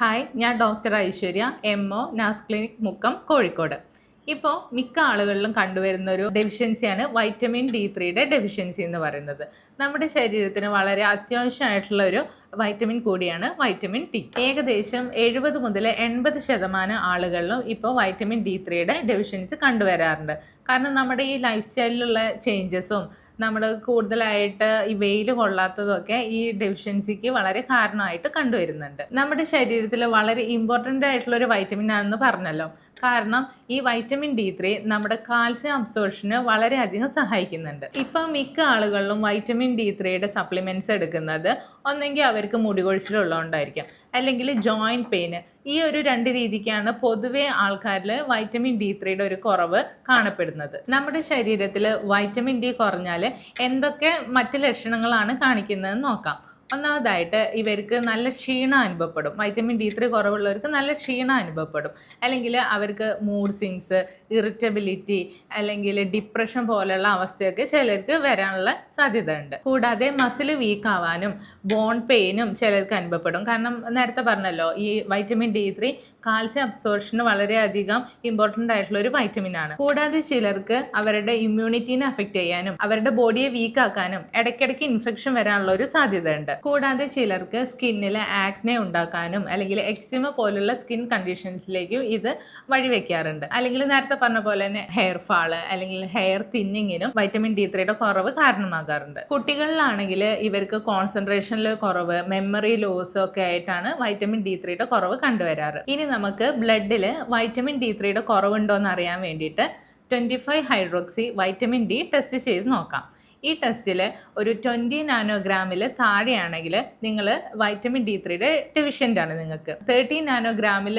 Hi ഞാൻ doctor Aishwarya M O Naas clinic Mukkam Kozhikode. ഇപ്പോൾ മിക്ക ആളുകളിലും കണ്ടുവരുന്ന ഒരു ഡെഫിഷ്യൻസിയാണ് വൈറ്റമിൻ ഡി ത്രീയുടെ ഡെഫിഷ്യൻസി എന്ന് പറയുന്നത്. നമ്മുടെ ശരീരത്തിന് വളരെ അത്യാവശ്യമായിട്ടുള്ള ഒരു വൈറ്റമിൻ കൂടിയാണ് വൈറ്റമിൻ ഡി ഏകദേശം എഴുപത് മുതൽ എൺപത് ശതമാനം ആളുകളിലും ഇപ്പോൾ വൈറ്റമിൻ ഡി ത്രീയുടെ ഡെഫിഷ്യൻസി കണ്ടുവരാറുണ്ട്. കാരണം നമ്മുടെ ഈ ലൈഫ് സ്റ്റൈലിലുള്ള ചേഞ്ചസും നമ്മൾ കൂടുതലായിട്ട് ഈ വെയിൽ കൊള്ളാത്തതൊക്കെ ഈ ഡെഫിഷ്യൻസിക്ക് വളരെ കാരണമായിട്ട് കണ്ടുവരുന്നുണ്ട്. നമ്മുടെ ശരീരത്തിൽ വളരെ ഇമ്പോർട്ടന്റ് ആയിട്ടുള്ള ഒരു വൈറ്റമിൻ ആണെന്ന് പറഞ്ഞല്ലോ. കാരണം ഈ വൈറ്റമിൻ ഡി ത്രീ നമ്മുടെ കാൽസ്യം അബ്സോർഷന് വളരെയധികം സഹായിക്കുന്നുണ്ട്. ഇപ്പം മിക്ക ആളുകളിലും വൈറ്റമിൻ ഡി ത്രീയുടെ സപ്ലിമെന്റ്സ് എടുക്കുന്നത് ഒന്നെങ്കിൽ അവർക്ക് മുടി കൊഴിച്ചിലുള്ളതുകൊണ്ടായിരിക്കാം അല്ലെങ്കിൽ ജോയിന്റ് പെയിന് ഈ ഒരു രണ്ട് രീതിക്കാണ് പൊതുവെ ആൾക്കാരിൽ വൈറ്റമിൻ ഡി ത്രീയുടെ ഒരു കുറവ് കാണപ്പെടുന്നത്. നമ്മുടെ ശരീരത്തിൽ വൈറ്റമിൻ ഡി കുറഞ്ഞാൽ എന്തൊക്കെ മറ്റ് ലക്ഷണങ്ങളാണ് കാണിക്കുന്നതെന്ന് നോക്കാം. ഒന്നാമതായിട്ട് ഇവർക്ക് നല്ല ക്ഷീണം അനുഭവപ്പെടും. വൈറ്റമിൻ ഡി ത്രീ കുറവുള്ളവർക്ക് നല്ല ക്ഷീണം അനുഭവപ്പെടും. അല്ലെങ്കിൽ അവർക്ക് മൂഡ് സിങ്സ് ഇറിറ്റബിലിറ്റി അല്ലെങ്കിൽ ഡിപ്രഷൻ പോലെയുള്ള അവസ്ഥയൊക്കെ ചിലർക്ക് വരാനുള്ള സാധ്യത ഉണ്ട് കൂടാതെ മസിൽ വീക്കാവാനും ബോൺ പെയിനും ചിലർക്ക് അനുഭവപ്പെടും. കാരണം നേരത്തെ പറഞ്ഞല്ലോ ഈ വൈറ്റമിൻ ഡി ത്രീ കാൽസ്യം അബ്സോർഷന് വളരെയധികം ഇമ്പോർട്ടന്റ് ആയിട്ടുള്ള ഒരു വൈറ്റമിൻ ആണ്. കൂടാതെ ചിലർക്ക് അവരുടെ ഇമ്മ്യൂണിറ്റീനെ അഫക്റ്റ് ചെയ്യാനും അവരുടെ ബോഡിയെ വീക്കാക്കാനും ഇടയ്ക്കിടയ്ക്ക് ഇൻഫെക്ഷൻ വരാനുള്ള ഒരു സാധ്യത ഉണ്ട് കൂടാതെ ചിലർക്ക് സ്കിന്നിൽ ആക്നെ ഉണ്ടാക്കാനും അല്ലെങ്കിൽ എക്സിമ പോലുള്ള സ്കിൻ കണ്ടീഷൻസിലേക്കും ഇത് വഴിവെക്കാറുണ്ട്. അല്ലെങ്കിൽ നേരത്തെ പറഞ്ഞ പോലെ തന്നെ ഹെയർ ഫാൾ അല്ലെങ്കിൽ ഹെയർ തിന്നിങ്ങിനും വൈറ്റമിൻ ഡി ത്രീയുടെ കുറവ് കാരണമാകാറുണ്ട്. കുട്ടികളിലാണെങ്കിൽ ഇവർക്ക് കോൺസെൻട്രേഷനിൽ കുറവ് മെമ്മറി ലോസ് ഒക്കെ ആയിട്ടാണ് വൈറ്റമിൻ ഡി ത്രീയുടെ കുറവ് കണ്ടുവരാറ്. ഇനി നമുക്ക് ബ്ലഡിൽ വൈറ്റമിൻ ഡി ത്രീയുടെ കുറവുണ്ടോ എന്ന് അറിയാൻ വേണ്ടിയിട്ട് twenty five hydroxy vitamin D test ചെയ്ത് നോക്കാം. ഈ ടെസ്റ്റിൽ ഒരു ട്വന്റി നാനോഗ്രാമിൽ താഴെയാണെങ്കിൽ നിങ്ങൾ വൈറ്റമിൻ ഡി ത്രീയുടെ ആണ് നിങ്ങൾക്ക്. തേർട്ടി നാനോഗ്രാമിൽ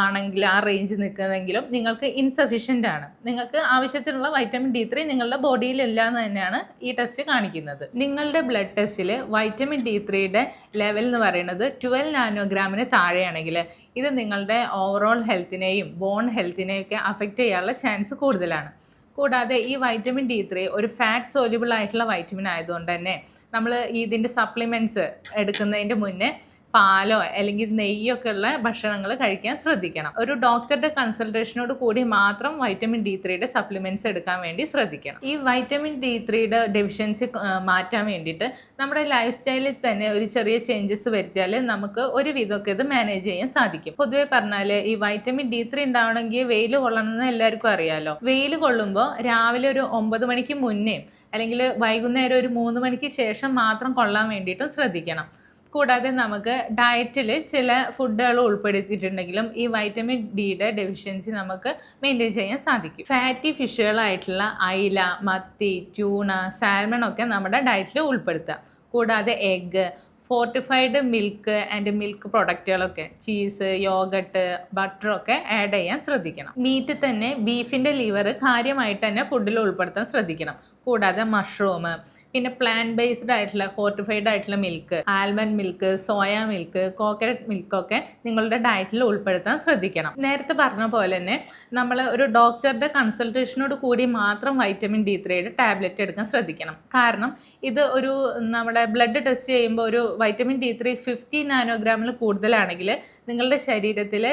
ആണെങ്കിൽ ആ റേഞ്ച് നിൽക്കുന്നതെങ്കിലും നിങ്ങൾക്ക് ഇൻസഫിഷ്യന്റ് ആണ്. നിങ്ങൾക്ക് ആവശ്യത്തിനുള്ള വൈറ്റമിൻ ഡി ത്രീ നിങ്ങളുടെ ബോഡിയിൽ ഇല്ല എന്ന് തന്നെയാണ് ഈ ടെസ്റ്റ് കാണിക്കുന്നത്. നിങ്ങളുടെ ബ്ലഡ് ടെസ്റ്റിൽ വൈറ്റമിൻ ഡി ത്രീയുടെ ലെവൽ എന്ന് പറയുന്നത് ട്വൽവ് നാനോഗ്രാമിന് താഴെയാണെങ്കിൽ ഇത് നിങ്ങളുടെ ഓവറോൾ ഹെൽത്തിനെയും ബോൺ ഹെൽത്തിനെയും ഒക്കെ അഫക്റ്റ് ചെയ്യാനുള്ള ചാൻസ് കൂടുതലാണ്. കൂടാതെ ഈ വൈറ്റമിൻ ഡി ത്രീ ഒരു ഫാറ്റ് സോല്യൂബിൾ ആയിട്ടുള്ള വൈറ്റമിൻ ആയതുകൊണ്ട് തന്നെ നമ്മൾ ഇതിന്റെ സപ്ലിമെന്റ്സ് എടുക്കുന്നതിന്റെ മുന്നേ പാലോ അല്ലെങ്കിൽ നെയ്യൊക്കെ ഉള്ള ഭക്ഷണങ്ങൾ കഴിക്കാൻ ശ്രദ്ധിക്കണം. ഒരു ഡോക്ടറുടെ കൺസൾട്ടേഷനോട് കൂടി മാത്രം വൈറ്റമിൻ ഡി ത്രീയുടെ സപ്ലിമെന്റ്സ് എടുക്കാൻ വേണ്ടി ശ്രദ്ധിക്കണം. ഈ വൈറ്റമിൻ ഡി ത്രീയുടെ ഡെഫിഷ്യൻസി മാറ്റാൻ വേണ്ടിയിട്ട് നമ്മുടെ ലൈഫ് സ്റ്റൈലിൽ തന്നെ ഒരു ചെറിയ ചേഞ്ചസ് വരുത്തിയാൽ നമുക്ക് ഒരു വിധമൊക്കെ ഇത് മാനേജ് ചെയ്യാൻ സാധിക്കും. പൊതുവെ പറഞ്ഞാൽ ഈ വൈറ്റമിൻ ഡി ത്രീ ഉണ്ടാവണമെങ്കിൽ വെയിൽ കൊള്ളണം എന്ന് എല്ലാവർക്കും അറിയാലോ. വെയിൽ കൊള്ളുമ്പോൾ രാവിലെ ഒരു ഒമ്പത് മണിക്ക് മുന്നേ അല്ലെങ്കിൽ വൈകുന്നേരം ഒരു മൂന്ന് മണിക്ക് ശേഷം മാത്രം കൊള്ളാൻ വേണ്ടിയിട്ടും ശ്രദ്ധിക്കണം. കൂടാതെ നമുക്ക് ഡയറ്റിൽ ചില ഫുഡുകൾ ഉൾപ്പെടുത്തിയിട്ടുണ്ടെങ്കിലും ഈ വൈറ്റമിൻ ഡിയുടെ ഡെഫിഷ്യൻസി നമുക്ക് മെയിന്റെയിൻ ചെയ്യാൻ സാധിക്കും. ഫാറ്റി ഫിഷുകളായിട്ടുള്ള അയില മത്തി ട്യൂണ സാൽമൺ ഒക്കെ നമ്മുടെ ഡയറ്റിൽ ഉൾപ്പെടുത്തുക. കൂടാതെ egg fortified milk and milk പ്രൊഡക്റ്റുകളൊക്കെ cheese yoghurt ബട്ടറൊക്കെ ആഡ് ചെയ്യാൻ ശ്രദ്ധിക്കണം. മീറ്റ് തന്നെ ബീഫിന്റെ ലിവർ കാര്യമായിട്ട് തന്നെ ഫുഡിൽ ഉൾപ്പെടുത്താൻ ശ്രദ്ധിക്കണം. കൂടാതെ മഷ്റൂം പിന്നെ പ്ലാന്റ് ബേസ്ഡ് ആയിട്ടുള്ള ഫോർട്ടിഫൈഡ് ആയിട്ടുള്ള milk almond milk soya milk coconut മിൽക്കൊക്കെ നിങ്ങളുടെ ഡയറ്റിൽ ഉൾപ്പെടുത്താൻ ശ്രദ്ധിക്കണം. നേരത്തെ പറഞ്ഞ പോലെ തന്നെ നമ്മൾ ഒരു ഡോക്ടറുടെ കൺസൾട്ടേഷനോട് കൂടി മാത്രം വൈറ്റമിൻ ഡി ത്രീയുടെ ടാബ്ലറ്റ് എടുക്കാൻ ശ്രദ്ധിക്കണം. കാരണം ഇത് ഒരു നമ്മുടെ ബ്ലഡ് ടെസ്റ്റ് ചെയ്യുമ്പോൾ ഒരു വൈറ്റമിൻ ഡി ത്രീ ഫിഫ്റ്റി നാനോഗ്രാമിൽ കൂടുതലാണെങ്കിൽ നിങ്ങളുടെ ശരീരത്തിൽ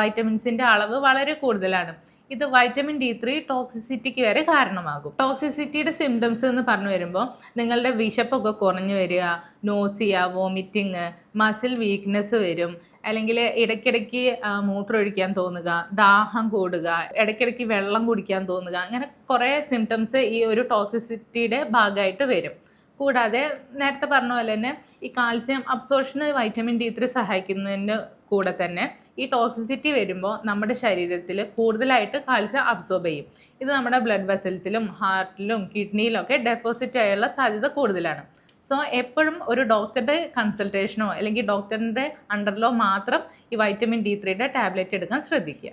വൈറ്റമിൻസിന്റെ അളവ് വളരെ കൂടുതലാണ്. ഇത് വൈറ്റമിൻ ഡി ത്രീ ടോക്സിസിറ്റിക്ക് വരെ കാരണമാകും. ടോക്സിസിറ്റിയുടെ സിംറ്റംസ് എന്ന് പറഞ്ഞു വരുമ്പോൾ നിങ്ങളുടെ വിശപ്പൊക്കെ കുറഞ്ഞു വരിക നോസിയ വോമിറ്റിങ് മസിൽ വീക്ക്നെസ് വരും. അല്ലെങ്കിൽ ഇടയ്ക്കിടയ്ക്ക് മൂത്രമൊഴിക്കാൻ തോന്നുക ദാഹം കൂടുക ഇടയ്ക്കിടയ്ക്ക് വെള്ളം കുടിക്കാൻ തോന്നുക അങ്ങനെ കുറേ സിംറ്റംസ് ഈ ഒരു ടോക്സിസിറ്റിയുടെ ഭാഗമായിട്ട് വരും. കൂടാതെ നേരത്തെ പറഞ്ഞ പോലെ തന്നെ ഈ കാൽസ്യം അബ്സോർഷന് വൈറ്റമിൻ ഡി ത്രീ സഹായിക്കുന്നതിന് കൂടെ തന്നെ ഈ ടോക്സിസിറ്റി വരുമ്പോൾ നമ്മുടെ ശരീരത്തിൽ കൂടുതലായിട്ട് കാൽസ്യം അബ്സോർബ് ചെയ്യും. ഇത് നമ്മുടെ ബ്ലഡ് വെസൽസിലും ഹാർട്ടിലും കിഡ്നിയിലും ഒക്കെ ഡെപ്പോസിറ്റ് ആയുള്ള സാധ്യത കൂടുതലാണ്. സോ എപ്പോഴും ഒരു ഡോക്ടറുടെ കൺസൾട്ടേഷനോ അല്ലെങ്കിൽ ഡോക്ടറിന്റെ അണ്ടറിലോ മാത്രം ഈ വൈറ്റമിൻ ഡി ത്രീയുടെ ടാബ്ലറ്റ് എടുക്കാൻ ശ്രദ്ധിക്കുക.